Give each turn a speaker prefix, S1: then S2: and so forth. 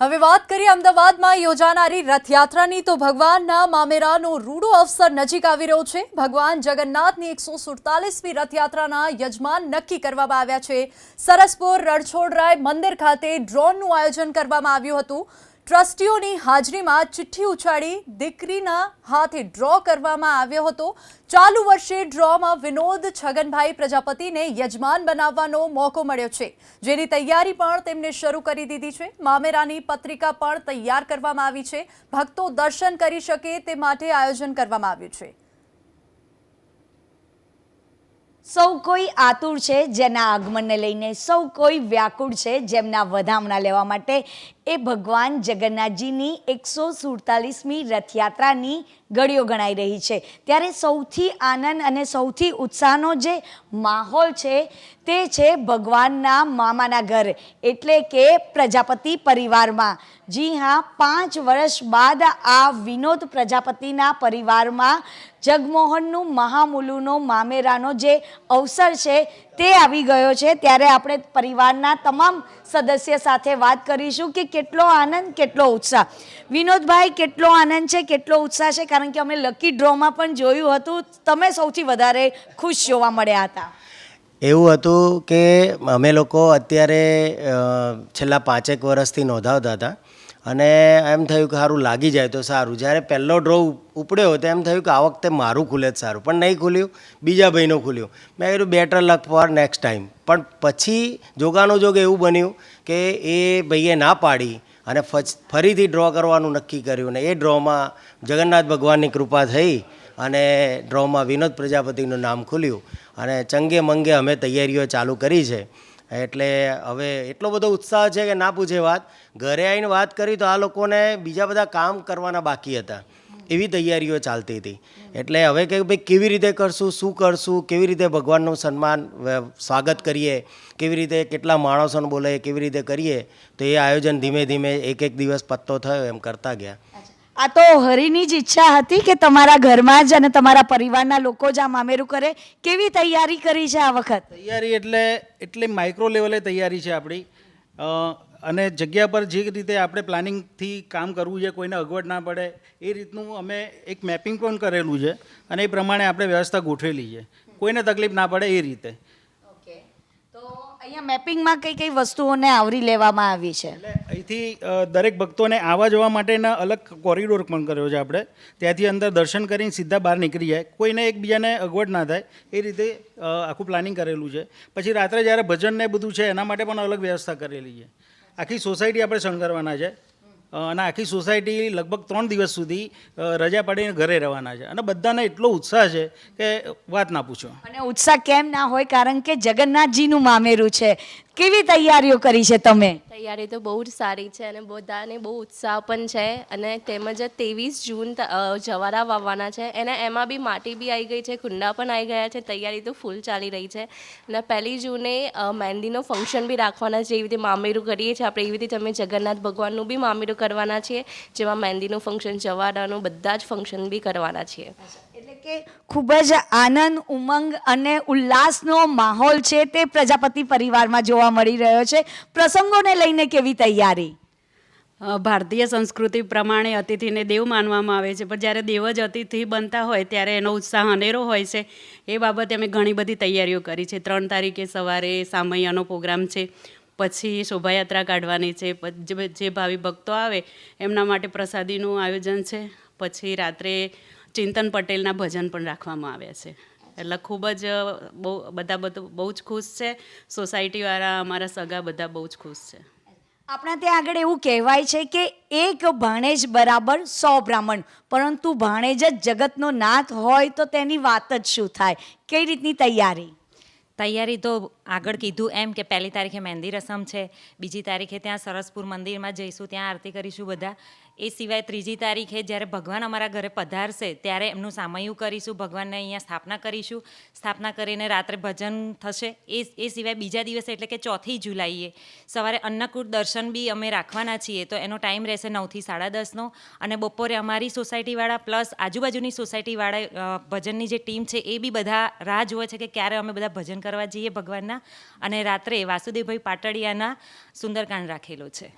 S1: હવે વાત કરીએ અમદાવાદમાં યોજાનારી રથયાત્રાની, તો ભગવાનના મામેરાનો રૂડો અવસર નજીક આવી રહ્યો છે. ભગવાન જગન્નાથની એકસો સુડતાલીસમી રથયાત્રાના યજમાન નક્કી કરવામાં આવ્યા છે. સરસપુર રણછોડરાય મંદિર ખાતે ડ્રોનનું આયોજન કરવામાં આવ્યું હતું. ટ્રસ્ટીઓની હાજરીમાં ચિઠ્ઠી ઉછાળી દીકરીના હાથે ડ્રો કરવામાં આવ્યો હતો. ચાલુ વર્ષે ડ્રોમાં વિનોદ છગનભાઈ પ્રજાપતિને યજમાન બનાવવાનો મોકો મળ્યો છે. જેની તૈયારી પણ તેમને શરૂ કરી દીધી છે. મામેરાની પત્રિકા પણ તૈયાર કરવામાં આવી છે. ભક્તો દર્શન કરી શકે તે માટે આયોજન કરવામાં આવ્યું છે.
S2: સૌ કોઈ આતુર છે જેના આગમનને લઈને સૌ કોઈ વ્યાકુળ છે જેમના વધામણા લેવા માટે એ ભગવાન જગન્નાથજીની એકસો સુડતાલીસમી રથયાત્રાની ગળીઓ ગણાઈ રહી છે. ત્યારે સૌથી આનંદ અને સૌથી ઉત્સાહનો જે માહોલ છે તે છે ભગવાનના મામાના ઘર, એટલે કે પ્રજાપતિ પરિવારમાં. જી હા, પાંચ વર્ષ બાદ આ વિનોદ પ્રજાપતિના પરિવારમાં જગમોહનનું મહામુલુનો મામેરાનો જે અવસર છે તે આવી ગયો છે. ત્યારે આપણે પરિવારના તમામ સદસ્ય સાથે વાત કરીશું કે કેટલો આનંદ, કેટલો ઉત્સાહ. વિનોદભાઈ, કેટલો આનંદ છે, કેટલો ઉત્સાહ છે? કારણ કે અમે લકી ડ્રોમાં પણ જોયું હતું. તમે સૌથી વધારે ખુશ જોવા મળ્યા હતા.
S3: એવું હતું કે અમે લોકો અત્યારે છેલ્લા પાંચેક વર્ષથી નોંધાવતા હતા. અને એમ થયું કે સારું લાગી જાય તો સારું. જ્યારે પહેલો ડ્રો ઉપડ્યો તો એમ થયું કે આ વખતે મારું ખુલે જ સારું. પણ નહીં ખુલ્યું, બીજા ભાઈનું ખુલ્યું. મેં કીધું better luck for next time પણ પછી જોગાનું જોગ એવું બન્યું કે એ ભાઈએ ના પાડી અને ફરીથી ડ્રો કરવાનું નક્કી કર્યું ને એ ડ્રોમાં જગન્નાથ ભગવાનની કૃપા થઈ અને ડ્રોમાં વિનોદ પ્રજાપતિનું નામ ખુલ્યું. અને ચંગે મંગે અમે તૈયારીઓ ચાલુ કરી છે. એટલે હવે એટલો બધો ઉત્સાહ છે કે ના પૂછે વાત. ઘરે આવીને વાત કરી તો આ લોકોને બીજા બધા કામ કરવાના બાકી હતા. એવી તૈયારીઓ ચાલતી હતી. એટલે હવે કે ભાઈ કેવી રીતે કરશું, શું કરશું, કેવી રીતે ભગવાનનું સન્માન સ્વાગત કરીએ, કેવી રીતે કેટલા માણસોને બોલે કેવી રીતે કરીએ, તો એ આયોજન ધીમે ધીમે એક એક દિવસ પત્તો થયો એમ કરતા ગયા.
S2: આ તો હરિની જ ઈચ્છા હતી કે તમારા ઘરમાં જ અને તમારા પરિવારના લોકો જ આ મામેરું કરે. કેવી તૈયારી કરી છે આ વખત?
S4: તૈયારી એટલે એટલે માઇક્રો લેવલે તૈયારી છે આપણી. અને જગ્યા પર જે રીતે આપણે પ્લાનિંગથી કામ કરવું છે, કોઈને અગવડ ના પડે, એ રીતનું અમે એક મેપિંગ પણ કરેલું છે. અને એ પ્રમાણે આપણે વ્યવસ્થા ગોઠવેલી છે. કોઈને તકલીફ ના પડે એ રીતે.
S2: અહીંયા મેપિંગમાં કઈ કઈ વસ્તુઓને આવરી લેવામાં આવી છે?
S4: એટલે અહીંથી દરેક ભક્તોને આવવા જવા માટેના અલગ કોરિડોર પણ કર્યો છે આપણે. ત્યાંથી અંદર દર્શન કરીને સીધા બહાર નીકળી જાય. કોઈને એકબીજાને અગવડ ના થાય. એ રીતે આખું પ્લાનિંગ કરેલું છે. પછી રાત્રે જ્યારે ભજન ને બધું છે, એના માટે પણ અલગ વ્યવસ્થા કરેલી છે. આખી સોસાયટી આપણે શણગારવાના છે. અને આખી સોસાયટી લગભગ ત્રણ દિવસ સુધી રજા પાડીને ઘરે રહેવાના છે. અને બધાને એટલો ઉત્સાહ છે કે વાત ના પૂછો.
S2: અને ઉત્સાહ કેમ ના હોય? કારણ કે જગન્નાથજીનું મામેરું છે. કેવી તૈયારીઓ કરી છે તમે?
S5: તૈયારી તો બહુ જ સારી છે અને બધાને બહુ ઉત્સાહ પણ છે અને તેમજ ત્રેવીસ જૂન જવારા વાવવાના છે અને એમાં બી માટી બી આવી ગઈ છે કુંડા પણ આવી ગયા છે, તૈયારી તો ફૂલ ચાલી રહી છે અને પહેલી જૂને મહેંદીનો ફંક્શન બી રાખવાના છે એવી રીતે મામેરું કરીએ છીએ આપણે, એવી રીતે અમે જગન્નાથ ભગવાનનું બી મામેરું કરવાના છીએ, જેમાં મહેંદીનું ફંક્શન જવારાનું બધા જ ફંક્શન બી કરવાના છીએ.
S2: કે ખૂબ જ આનંદ, ઉમંગ અને ઉલ્લાસનો માહોલ છે તે પ્રજાપતિ પરિવારમાં જોવા મળી રહ્યો છે. પ્રસંગોને લઈને કેવી તૈયારી?
S6: ભારતીય સંસ્કૃતિ પ્રમાણે અતિથિને દેવ માનવામાં આવે છે, પણ જ્યારે દેવ જ અતિથિ બનતા હોય ત્યારે એનો ઉત્સાહ અનેરો હોય છે. એ બાબતે અમે ઘણી બધી તૈયારીઓ કરી છે. ત્રણ તારીખે સવારે સામૈયાનો પ્રોગ્રામ છે, પછી શોભાયાત્રા કાઢવાની છે જે ભાવિ ભક્તો આવે એમના માટે પ્રસાદીનું આયોજન છે, પછી રાત્રે ચિંતન પટેલના ભજન પણ રાખવામાં આવ્યા છે. એટલે ખૂબ જ બહુ બધા બધું બહુ જ ખુશ છે. સોસાયટીવાળા અમારા સગા બધા બહુ જ ખુશ છે.
S2: આપણા ત્યાં આગળ એવું કહેવાય છે કે એક ભાણેજ બરાબર સો બ્રાહ્મણ પરંતુ ભાણેજ જ જગતનો નાથ હોય તો તેની વાત જ શું થાય? કઈ રીતની તૈયારી?
S7: તૈયારી તો આગળ કીધું એમ કે પહેલી તારીખે મહેંદી રસમ છે બીજી તારીખે ત્યાં સરસપુર મંદિરમાં જઈશું ત્યાં આરતી કરીશું બધા. એ સિવાય ત્રીજી તારીખે જ્યારે ભગવાન અમારા ઘરે પધારશે, ત્યારે એમનું સામયું કરીશું, ભગવાનને અહીંયા સ્થાપના કરીશું. સ્થાપના કરીને રાત્રે ભજન થશે. એ એ સિવાય બીજા દિવસે એટલે કે ચોથી જુલાઈએ સવારે અન્નકૂટ દર્શન બી અમે રાખવાના છીએ, તો એનો ટાઈમ રહેશે નવથી સાડા દસનો. અને બપોરે અમારી સોસાયટીવાળા પ્લસ આજુબાજુની સોસાયટીવાળા ભજનની જે ટીમ છે એ બી બધા રાહ જુએ છે કે ક્યારે અમે બધા ભજન કરવા જઈએ ભગવાનના. અને રાત્રે વાસુદેવભાઈ પાટડિયાના સુંદરકાંડ રાખેલો છે.